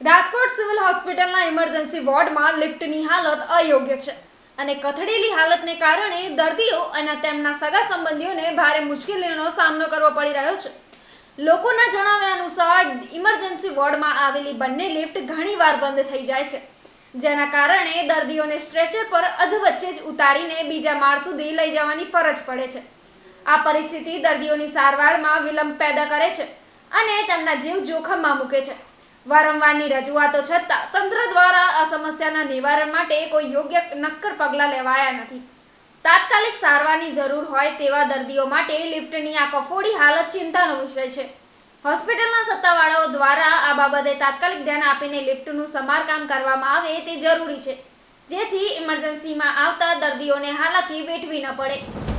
Rajkot civil હોસ્પિટલના emergency વોર્ડમાં લિફ્ટની હાલત અયોગ્ય છે અને કથળેલી હાલતને કારણે દર્દીઓ અને તેમના સગા સંબંધીઓને ભારે મુશ્કેલીનો સામનો કરવો પડી રહ્યો છે. લોકોના જણાવ્યા અનુસાર ઇમરજન્સી વોર્ડમાં આવેલી બંને લિફ્ટ ઘણીવાર બંધ થઈ જાય છે. જેના કારણે દર્દીઓને સ્ટ્રેચર પર અધવચ્ચે જ ઉતારીને બીજા માળ સુધી લઈ જવાની ફરજ પડે છે. આ પરિસ્થિતિ દર્દીઓની સારવારમાં વિલંબ પેદા કરે છે અને તેમના જીવ જોખમમાં મૂકે છે. વારંવારની રજૂઆતો છતાં તંત્ર દ્વારા આ સમસ્યાના નિવારણ માટે કોઈ યોગ્ય નક્કર પગલાં લેવાયા નથી. તાત્કાલિક સારવારની જરૂર હોય તેવા દર્દીઓ માટે લિફ્ટની આ કફોડી હાલત ચિંતાનો વિષય છે. હોસ્પિટલના સત્તાવાળાઓ દ્વારા આ બાબતે તાત્કાલિક ધ્યાન આપીને લિફ્ટનું સમારકામ કરવામાં આવે તે જરૂરી છે. જેથી ઇમરજન્સીમાં આવતા દર્દીઓને હાલાકી વેઠવી ન પડે.